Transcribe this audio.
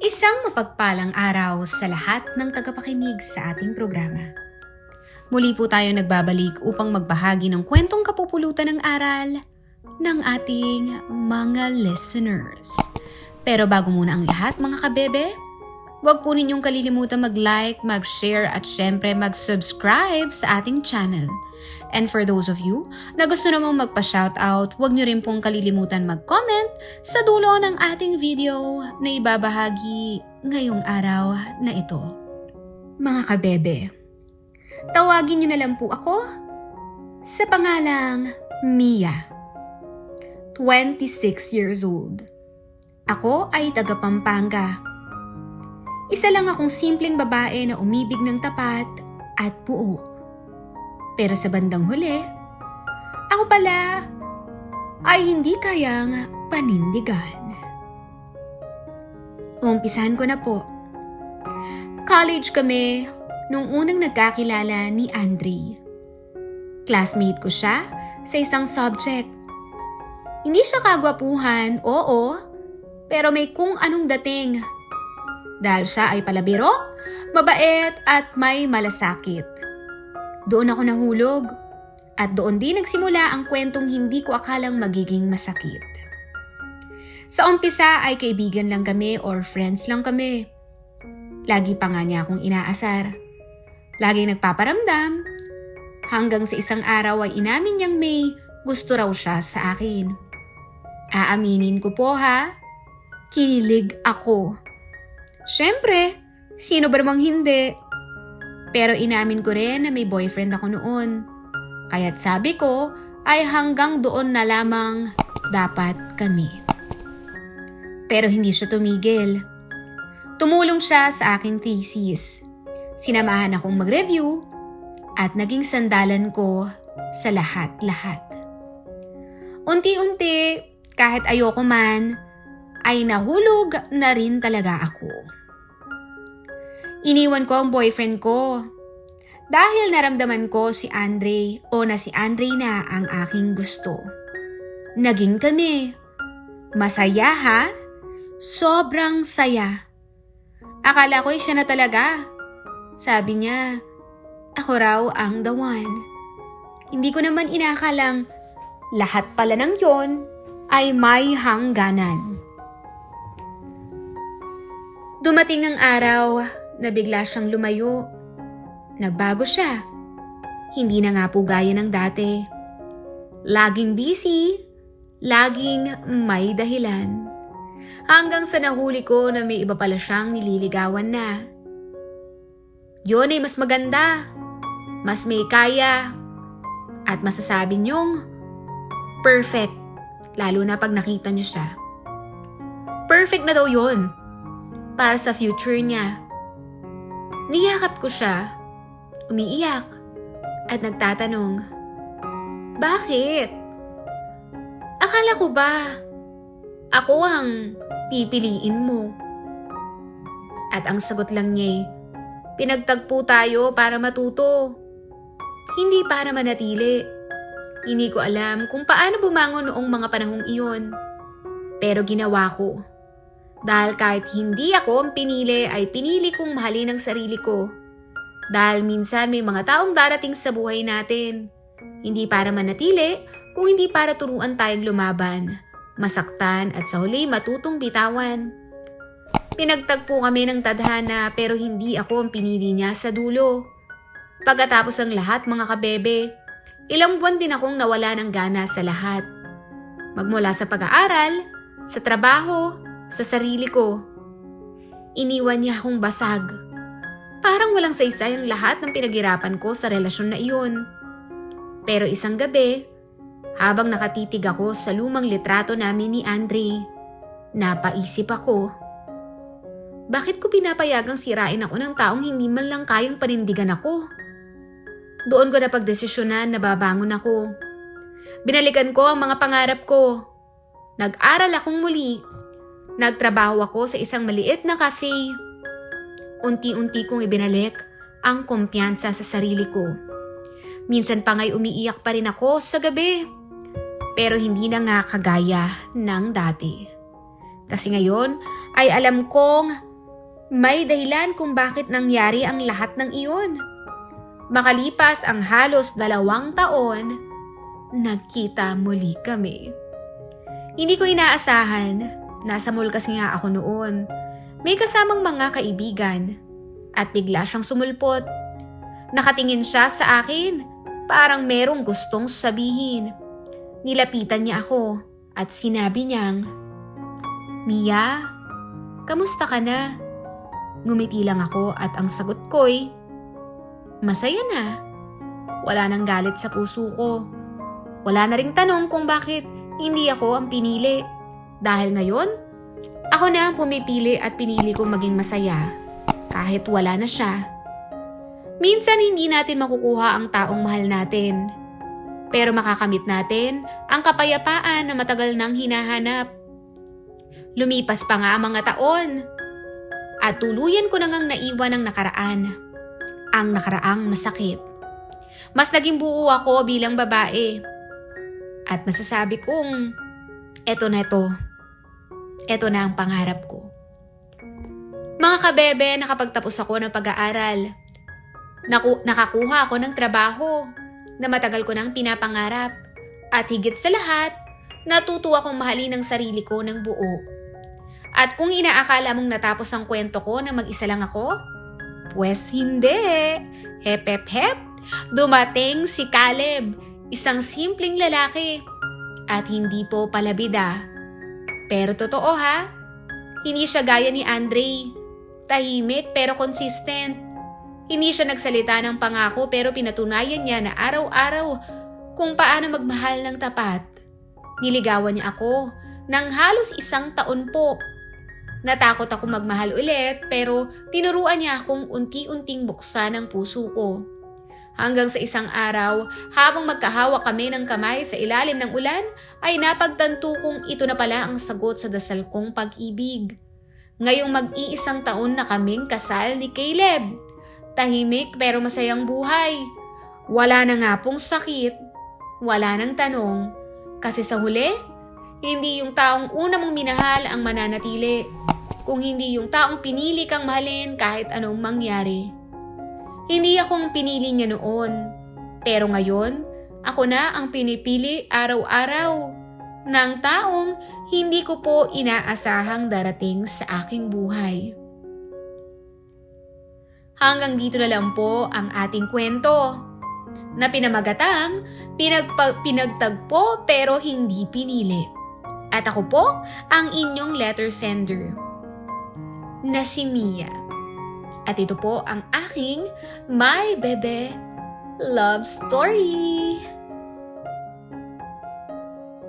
Isang mapagpalang araw sa lahat ng tagapakinig sa ating programa. Muli po tayo nagbabalik upang magbahagi ng kwentong kapupulutan ng aral ng ating mga listeners. Pero bago muna ang lahat mga kabebe, huwag po ninyong kalilimutan mag-like, mag-share at syempre mag-subscribe sa ating channel. And for those of you na gusto namang magpa-shoutout, huwag nyo rin pong kalilimutan mag-comment sa dulo ng ating video na ibabahagi ngayong araw na ito. Mga kabebe, tawagin nyo na lang po ako sa pangalang Mia. 26 years old. Ako ay taga Pampanga. Isa lang akong simpleng babae na umibig ng tapat at buo. Pero sa bandang huli, ako pala ay hindi kayang panindigan. Umpisahan ko na po. College kami nung unang nagkakilala ni Andre. Classmate ko siya sa isang subject. Hindi siya kagwapuhan, oo, pero may kung anong dating. Dahil siya ay palabiro, mabait at may malasakit. Doon ako nahulog. At doon din nagsimula ang kwentong hindi ko akalang magiging masakit. Sa umpisa ay kaibigan lang kami or friends lang kami. Lagi pa nga niya akong inaasar. Laging nagpaparamdam. Hanggang sa isang araw ay inamin niyang may gusto raw siya sa akin. Aaminin ko po ha, kinilig ako. Siyempre, sino ba namang hindi? Pero inamin ko rin na may boyfriend ako noon. Kaya't sabi ko ay hanggang doon na lamang dapat kami. Pero hindi siya tumigil. Tumulong siya sa aking thesis. Sinamahan akong mag-review at naging sandalan ko sa lahat-lahat. Unti-unti, kahit ayoko man, ay nahulog na rin talaga ako. Iniwan ko ang boyfriend ko. Dahil naramdaman ko si Andre o na si Andre na ang aking gusto. Naging kami. Masaya ha? Sobrang saya. Akala ko siya na talaga. Sabi niya, ako raw ang the one. Hindi ko naman inakalang lahat pala ng yon ay may hangganan. Dumating ang araw na bigla siyang lumayo. Nagbago siya. Hindi na nga po gaya ng dati. Laging busy, laging may dahilan. Hanggang sa nahuli ko na may iba pala siyang nililigawan na. Yun ay mas maganda, mas may kaya, at masasabi niyong perfect, lalo na pag nakita niyo siya. Perfect na daw yun para sa future niya. Niyakap ko siya, umiiyak, at nagtatanong, Bakit? Akala ko ba ako ang pipiliin mo? At ang sagot lang niya pinagtagpo tayo para matuto. Hindi para manatili. Hindi ko alam kung paano bumangon noong mga panahong iyon. Pero ginawa ko. Dahil kahit hindi ako ang pinili ay pinili kong mahalin ang sarili ko. Dahil minsan may mga taong darating sa buhay natin. Hindi para manatili, kung hindi para turuan tayong lumaban, masaktan at sa huli matutong bitawan. Pinagtagpo kami ng tadhana pero hindi ako ang pinili niya sa dulo. Pagkatapos ng lahat mga kabebe, ilang buwan din akong nawala ng gana sa lahat. Magmula sa pag-aaral, sa trabaho, sa sarili ko. Iniwan niya akong basag. Parang walang saysay ang lahat ng pinaghirapan ko sa relasyon na iyon. Pero isang gabi, habang nakatitig ako sa lumang litrato namin ni Andre, napaisip ako. Bakit ko pinapayagang sirain ako ng taong hindi man lang kayang panindigan ako? Doon ko na pagdesisyonan na babangon ako. Binalikan ko ang mga pangarap ko. Nag-aral akong muli. Nagtrabaho ako sa isang maliit na cafe. Unti-unti kong ibinalik ang kumpiyansa sa sarili ko. Minsan pa nga'y umiiyak pa rin ako sa gabi. Pero hindi na nga kagaya ng dati. Kasi ngayon ay alam kong May dahilan kung bakit nangyari ang lahat ng iyon. Makalipas ang halos dalawang taon, nagkita muli kami. Hindi ko inaasahan, nasa mall kasi nga ako noon. May kasamang mga kaibigan at bigla siyang sumulpot. Nakatingin siya sa akin, parang merong gustong sabihin. Nilapitan niya ako at sinabi niyang, Mia, kamusta ka na? Ngumiti lang ako at ang sagot ko'y, Masaya na. Wala nang galit sa puso ko. Wala na ring tanong kung bakit hindi ako ang pinili. Dahil ngayon, ako na ang pumipili at pinili kong maging masaya kahit wala na siya. Minsan hindi natin makukuha ang taong mahal natin. Pero makakamit natin ang kapayapaan na matagal nang hinahanap. Lumipas pa nga ang mga taon. At tuluyan ko na ngang naiwan ang nakaraan. Ang nakaraang masakit. Mas naging buo ako bilang babae. At masasabi kong, eto na ito. Eto na ang pangarap ko. Mga kabebe, nakapagtapos ako ng pag-aaral. Naku- nakakuha ako ng trabaho na matagal ko nang pinapangarap. At higit sa lahat, natuto akong mahalin ang sarili ko ng buo. At kung inaakala mong natapos ang kwento ko na mag-isa lang ako, Pwes hindi. Hep hep hep. Dumating si Caleb, isang simpleng lalaki. At hindi po palabida. Pero totoo ha, hindi siya gaya ni Andre. Tahimik pero consistent. Hindi siya nagsalita ng pangako pero pinatunayan niya na araw-araw kung paano magmahal ng tapat. Niligawan niya ako ng halos isang taon po Natakot ako magmahal ulit pero tinuruan niya akong unti-unting buksan ang puso ko. Hanggang sa isang araw, habang magkahawak kami ng kamay sa ilalim ng ulan, ay napagtanto kong ito na pala ang sagot sa dasal kong pag-ibig. Ngayong mag-iisang taon na kaming kasal ni Caleb. Tahimik pero masayang buhay. Wala na nga pong sakit. Wala nang tanong. Kasi sa huli, hindi yung taong una mong minahal ang mananatili, kung hindi yung taong pinili kang mahalin kahit anong mangyari. Hindi ako ang pinili niya noon, pero ngayon, ako na ang pinipili araw-araw ng taong hindi ko po inaasahang darating sa aking buhay. Hanggang dito na lang po ang ating kwento na pinamagatang pinagpa- pinagtagpo pero hindi pinili. At ako po ang inyong letter sender na si Mia. At ito po ang aking My Bebe Love Story.